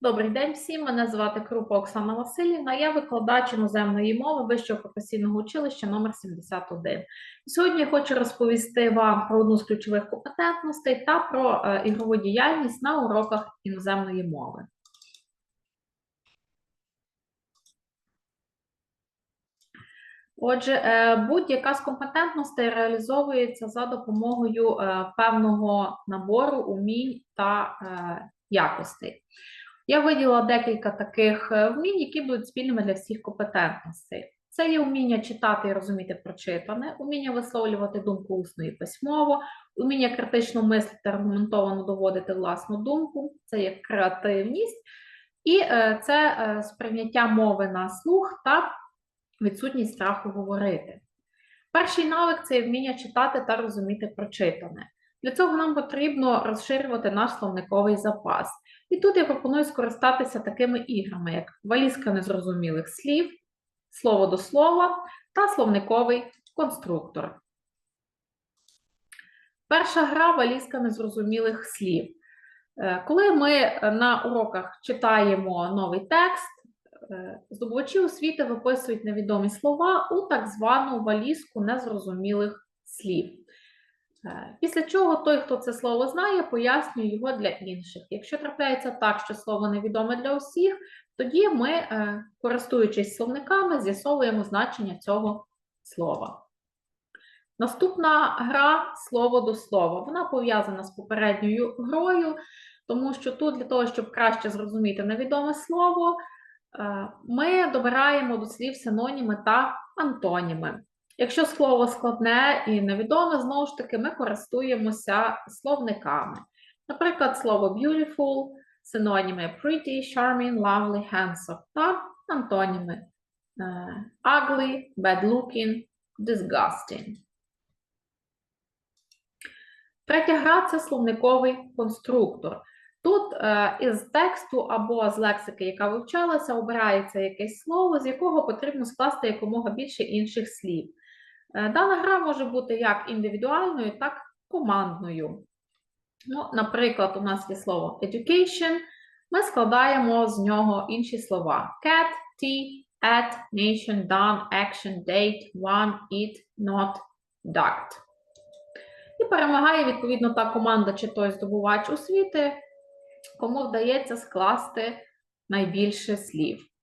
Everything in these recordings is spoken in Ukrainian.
Добрий день всім. Мене звати Крупа Оксана Васильівна. Я викладач іноземної мови Вищого професійного училища номер 71. Сьогодні я хочу розповісти вам про одну з ключових компетентностей та про е, ігрову діяльність на уроках іноземної мови. Отже, е, будь-яка з компетентностей реалізовується за допомогою е, певного набору умінь та якостей. Я виділила декілька таких е, вмінь, які будуть спільними для всіх компетентностей. Це є вміння читати і розуміти прочитане, уміння висловлювати думку усно і письмово, уміння критично мислити, аргументовано доводити власну думку, це є креативність, і е, це е, сприйняття мови на слух та відсутність страху говорити. Перший навик це вміння читати та розуміти прочитане. Для цього нам потрібно розширювати наш словниковий запас. І тут я пропоную скористатися такими іграми, як валізка незрозумілих слів, слово до слова та словниковий конструктор. Перша гра валізка незрозумілих слів. Е, Коли ми на уроках читаємо новий текст, е, здобувачі освіти виписують невідомі слова у так звану валізку незрозумілих слів. Е, Після чого той, хто це слово знає, пояснює його для інших. Якщо трапляється так, що слово невідоме для усіх, тоді ми, е, користуючись словниками, з'ясовуємо значення цього слова. Наступна гра слово до слова. Вона пов'язана з попередньою грою, тому що тут для того, щоб краще зрозуміти невідоме слово, е, ми добираємо до слів синоніми та антоніми. Якщо слово складне і невідоме, знову ж таки, ми користуємося словниками. Наприклад, слово beautiful, синоніми pretty, charming, lovely, handsome та антоніми е, ugly, bad looking, disgusting. Третя гра це словниковий конструктор. Тут е, із тексту або з лексики, яка вивчалася, обирається якесь слово, з якого потрібно скласти якомога більше інших слів. Е, Дана гра може бути як індивідуальною, так і командною. Ну, Наприклад, у нас є слово education, ми складаємо з нього інші слова: cat, tea, at, nation, done, action, date, one, eat, not, duct. І перемагає, відповідно, та команда чи той здобувач освіти, кому вдається скласти найбільше слів.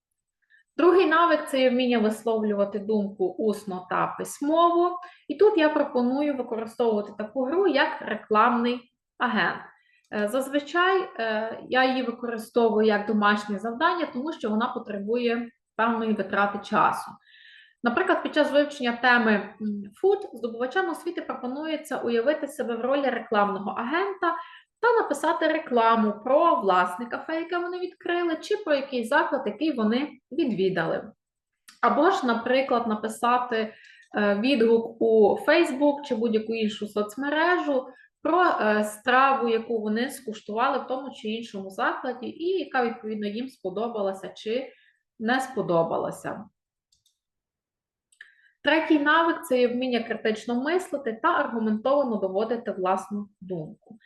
Другий навик це вміння висловлювати думку усно та письмово. І тут я пропоную використовувати таку гру як рекламний агент. Е, Зазвичай е, я її використовую як домашнє завдання, тому що вона потребує певної витрати часу. Наприклад, під час вивчення теми food здобувачам освіти пропонується уявити себе в ролі рекламного агента та написати рекламу про власне кафе, яке вони відкрили, чи про якийсь заклад, який вони відвідали. Або ж, наприклад, написати е, відгук у Facebook чи будь-яку іншу соцмережу про е, страву, яку вони скуштували в тому чи іншому закладі, і яка, відповідно, їм сподобалася чи не сподобалася. Третій навик це є вміння критично мислити та аргументовано доводити власну думку.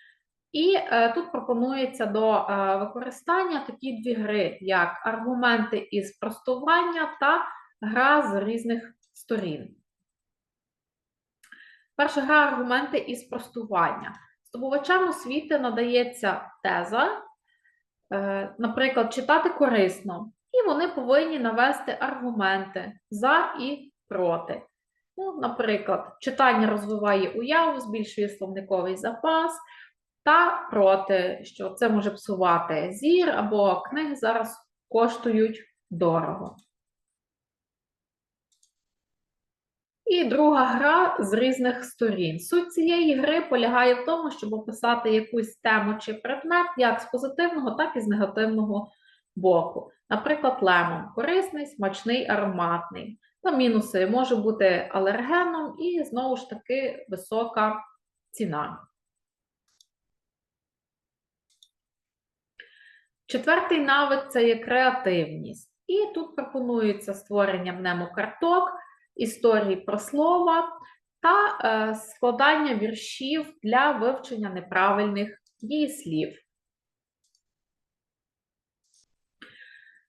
І е, тут пропонується до е, використання такі дві гри, як аргументи із простування та гра з різних сторін. Перша гра аргументи із простування. Здобувачам освіти надається теза, е, наприклад, читати корисно, і вони повинні навести аргументи за і проти. Ну, Наприклад, читання розвиває уяву, збільшує словниковий запас, та проти, що це може псувати зір, або книги зараз коштують дорого. І друга гра з різних сторін. Суть цієї гри полягає в тому, щоб описати якусь тему чи предмет як з позитивного, так і з негативного боку. Наприклад, лемон корисний, смачний, ароматний. Та мінуси може бути алергеном і, знову ж таки, висока ціна. Четвертий навик це є креативність. І тут пропонується створення мнемокарток, історії про слова та е, складання віршів для вивчення неправильних дієслів.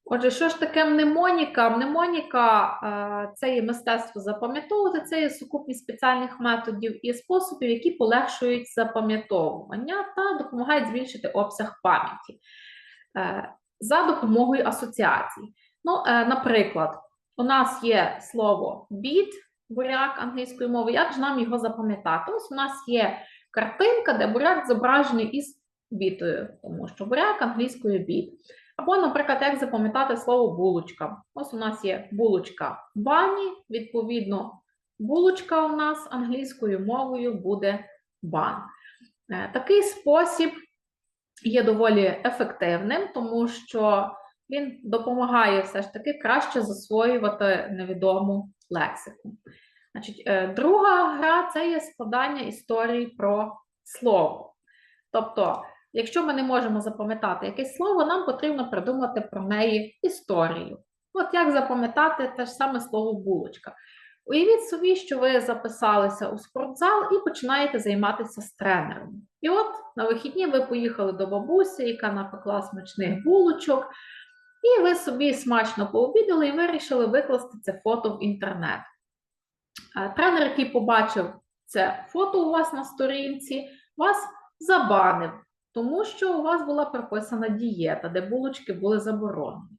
Отже, що ж таке мнемоніка? Мнемоніка е, це є мистецтво запам'ятовувати, це є сукупність спеціальних методів і способів, які полегшують запам'ятовування та допомагають збільшити обсяг пам'яті за допомогою асоціацій. Ну, е, наприклад, у нас є слово біт, буряк англійської мови. Як ж нам його запам'ятати? Ось у нас є картинка, де буряк зображений із бітою, тому що буряк англійською біт. Або, наприклад, як запам'ятати слово булочка. Ось у нас є булочка в бані, відповідно, булочка у нас англійською мовою буде бан. Е, Такий спосіб є доволі ефективним, тому що він допомагає все ж таки краще засвоювати невідому лексику. Значить, е, друга гра це є складання історії про слово. Тобто, якщо ми не можемо запам'ятати якесь слово, нам потрібно придумати про неї історію. От як запам'ятати те ж саме слово булочка. Уявіть собі, що ви записалися у спортзал і починаєте займатися з тренером. І от на вихідні ви поїхали до бабусі, яка напекла смачних булочок, і ви собі смачно пообідали і вирішили викласти це фото в інтернет. Е, Тренер, який побачив це фото у вас на сторінці, вас забанив, тому що у вас була прописана дієта, де булочки були заборонені.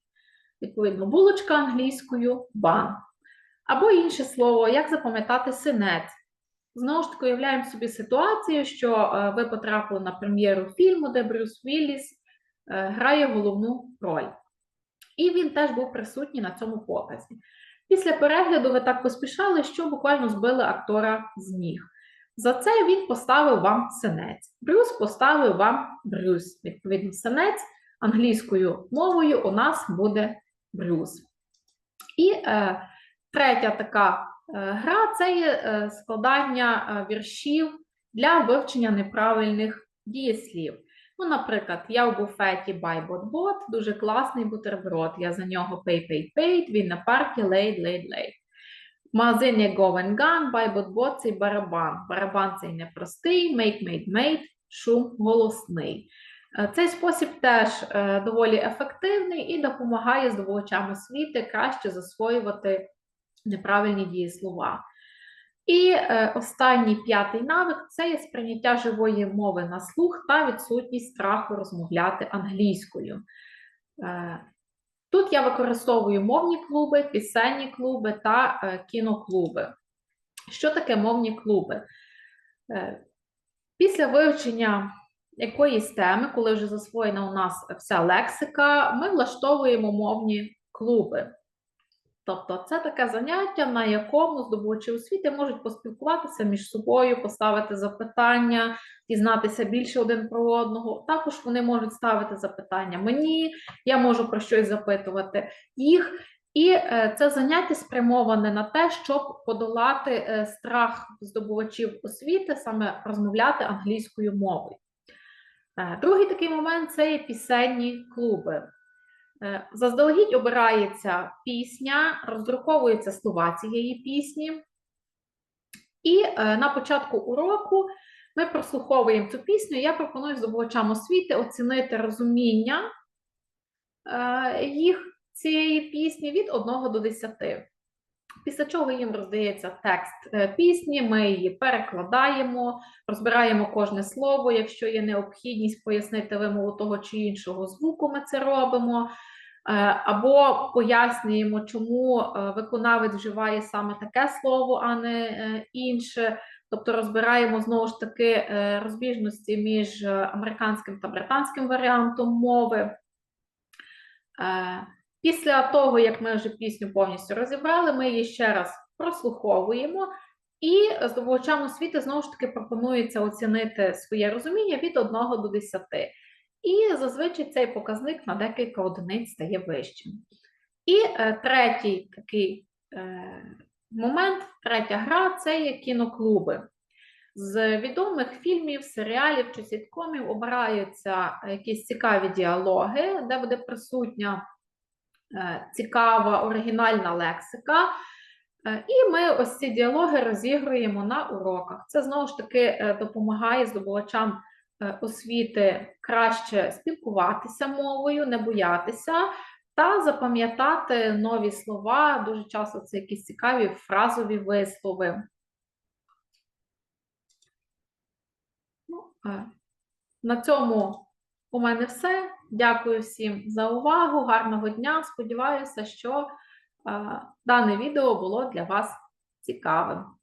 Відповідно, булочка англійською бан. Або інше слово, як запам'ятати синець. Знову ж таки, уявляємо собі ситуацію, що е, ви потрапили на прем'єру фільму, де Брюс Вілліс е, грає головну роль. І він теж був присутній на цьому показі. Після перегляду ви так поспішали, що буквально збили актора з ніг. За це він поставив вам синець. Брюс поставив вам Брюс. Відповідно, синець англійською мовою у нас буде Брюс. І е, третя така е, гра це є е, складання е, віршів для вивчення неправильних дієслів. Ну, наприклад, я в буфеті bought, дуже класний бутерброд. Я за нього paid, він на паркі and Gun, buy bought bought цей барабан. Барабан цей непростий, made, шум голосний. Цей спосіб теж доволі ефективний і допомагає здобувачам освіти краще засвоювати неправильні дієслова. І е, останній п'ятий навик це є сприйняття живої мови на слух та відсутність страху розмовляти англійською. Е, тут я використовую мовні клуби, пісенні клуби та е, кіноклуби. Що таке мовні клуби? Е, після вивчення якоїсь теми, коли вже засвоєна у нас вся лексика, ми влаштовуємо мовні клуби. Тобто це таке заняття, на якому здобувачі освіти можуть поспілкуватися між собою, поставити запитання, дізнатися більше один про одного. Також вони можуть ставити запитання мені, я можу про щось запитувати їх. І е, це заняття спрямоване на те, щоб подолати е, страх здобувачів освіти, саме розмовляти англійською мовою. Е, Другий такий момент це є пісенні клуби. Е, Заздалегідь обирається пісня, роздруковуються слова цієї пісні. І е, на початку уроку ми прослуховуємо цю пісню. Я пропоную здобувачам освіти оцінити розуміння е, їх цієї пісні від 1 до 10. Після чого їм роздається текст пісні, ми її перекладаємо, розбираємо кожне слово. Якщо є необхідність пояснити вимову того чи іншого звуку, ми це робимо. Е, Або пояснюємо, чому е, виконавець вживає саме таке слово, а не е, інше. Тобто розбираємо знову ж таки розбіжності між американським та британським варіантом мови. Після того, як ми вже пісню повністю розібрали, ми її ще раз прослуховуємо, і здобувачам освіти знову ж таки пропонується оцінити своє розуміння від 1 до 10. І зазвичай цей показник на декілька одиниць стає вищим. І е, третій такий е, момент, третя гра це є кіноклуби. З відомих фільмів, серіалів чи сіткомів обираються якісь цікаві діалоги, де буде присутня е, цікава оригінальна лексика. Е, І ми ось ці діалоги розігруємо на уроках. Це знову ж таки е, допомагає здобувачам освіти краще спілкуватися мовою, не боятися, та запам'ятати нові слова. Дуже часто це якісь цікаві фразові вислови. Ну, е, на цьому у мене все. Дякую всім за увагу. Гарного дня. Сподіваюся, що е, дане відео було для вас цікавим.